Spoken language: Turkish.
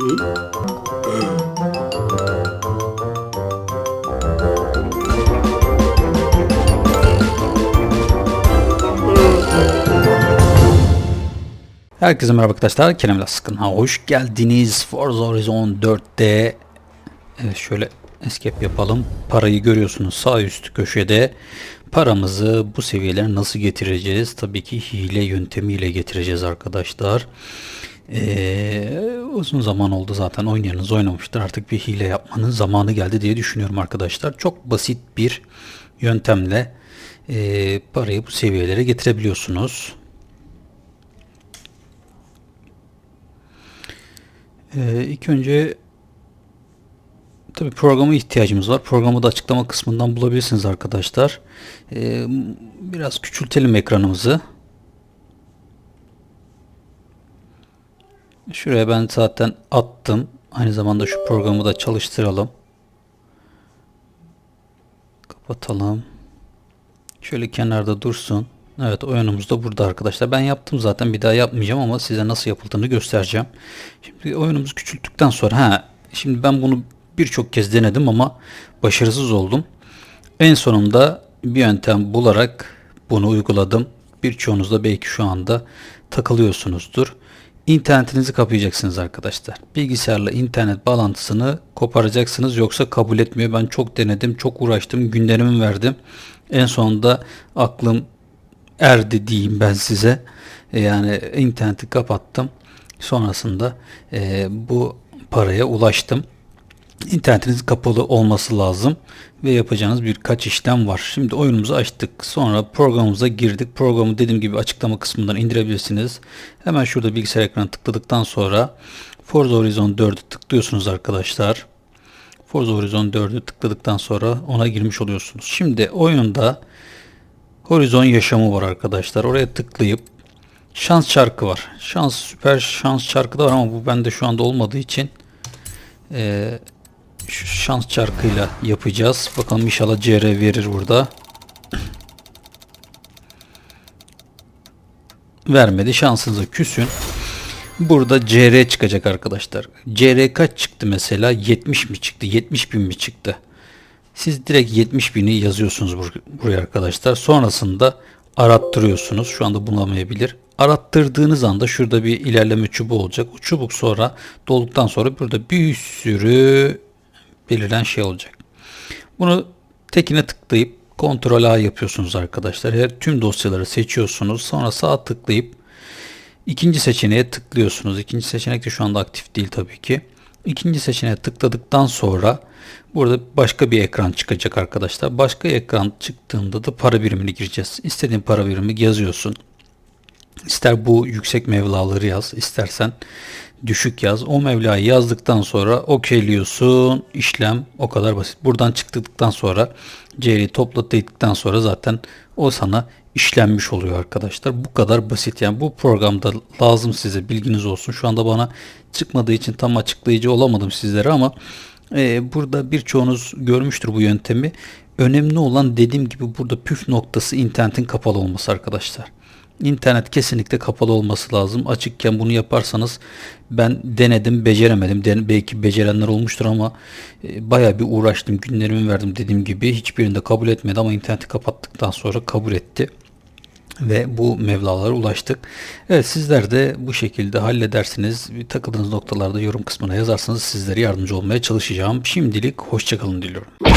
Herkese merhaba arkadaşlar. Kerem Laskın'a hoş geldiniz. Forza Horizon 4'te evet, şöyle escape yapalım. Parayı görüyorsunuz sağ üst köşede. Paramızı bu seviyelere nasıl getireceğiz? Tabii ki hile yöntemiyle getireceğiz arkadaşlar. Ee, uzun zaman oldu zaten oynayanınız oynamıştır. Artık bir hile yapmanın zamanı geldi diye düşünüyorum arkadaşlar. Çok basit bir yöntemle e, parayı bu seviyelere getirebiliyorsunuz. Ee, ilk önce tabi programa ihtiyacımız var. Programı da açıklama kısmından bulabilirsiniz arkadaşlar. Ee, biraz küçültelim ekranımızı. Şuraya ben zaten attım. Aynı zamanda şu programı da çalıştıralım. Kapatalım. Şöyle kenarda dursun. Evet oyunumuz da burada arkadaşlar. Ben yaptım zaten bir daha yapmayacağım ama size nasıl yapıldığını göstereceğim. Şimdi oyunumuzu küçülttükten sonra ha şimdi ben bunu birçok kez denedim ama başarısız oldum. En sonunda bir yöntem bularak bunu uyguladım. Birçoğunuz da belki şu anda takılıyorsunuzdur. İnternetinizi kapayacaksınız arkadaşlar. Bilgisayarla internet bağlantısını koparacaksınız yoksa kabul etmiyor. Ben çok denedim, çok uğraştım, günlerimi verdim. En sonunda aklım erdi diyeyim ben size. E, yani interneti kapattım. Sonrasında e, bu paraya ulaştım. İnternetiniz kapalı olması lazım ve yapacağınız birkaç işlem var. Şimdi oyunumuzu açtık. Sonra programımıza girdik. Programı dediğim gibi açıklama kısmından indirebilirsiniz. Hemen şurada bilgisayar ekranı tıkladıktan sonra Forza Horizon 4'ü tıklıyorsunuz arkadaşlar. Forza Horizon 4'ü tıkladıktan sonra ona girmiş oluyorsunuz. Şimdi oyunda Horizon yaşamı var arkadaşlar. Oraya tıklayıp şans çarkı var. Şans süper şans çarkı da var ama bu bende şu anda olmadığı için e, şu şans çarkıyla yapacağız. Bakalım inşallah CR verir burada. Vermedi. Şansınıza küsün. Burada CR çıkacak arkadaşlar. CR kaç çıktı mesela? 70 mi çıktı? 70 bin mi çıktı? Siz direkt 70 bini yazıyorsunuz buraya arkadaşlar. Sonrasında arattırıyorsunuz. Şu anda bulamayabilir. Arattırdığınız anda şurada bir ilerleme çubuğu olacak. O çubuk sonra dolduktan sonra burada bir sürü belirlen şey olacak. Bunu tekine tıklayıp kontrol A yapıyorsunuz arkadaşlar. Her tüm dosyaları seçiyorsunuz. Sonra sağ tıklayıp ikinci seçeneğe tıklıyorsunuz. İkinci seçenek de şu anda aktif değil tabii ki. İkinci seçeneğe tıkladıktan sonra burada başka bir ekran çıkacak arkadaşlar. Başka ekran çıktığında da para birimini gireceğiz. İstediğin para birimi yazıyorsun. İster bu yüksek mevlaları yaz, istersen düşük yaz. O mevlayı yazdıktan sonra okeyliyorsun. İşlem o kadar basit. Buradan çıktıktan sonra CR'yi topladıktan sonra zaten o sana işlenmiş oluyor arkadaşlar. Bu kadar basit. Yani bu programda lazım size bilginiz olsun. Şu anda bana çıkmadığı için tam açıklayıcı olamadım sizlere ama e, burada birçoğunuz görmüştür bu yöntemi. Önemli olan dediğim gibi burada püf noktası internetin kapalı olması arkadaşlar. İnternet kesinlikle kapalı olması lazım. Açıkken bunu yaparsanız ben denedim beceremedim. Den belki becerenler olmuştur ama e, baya bir uğraştım. Günlerimi verdim dediğim gibi. Hiçbirinde kabul etmedi ama interneti kapattıktan sonra kabul etti ve bu mevlalara ulaştık. Evet sizler de bu şekilde halledersiniz. Takıldığınız noktalarda yorum kısmına yazarsanız sizlere yardımcı olmaya çalışacağım. Şimdilik hoşçakalın diliyorum.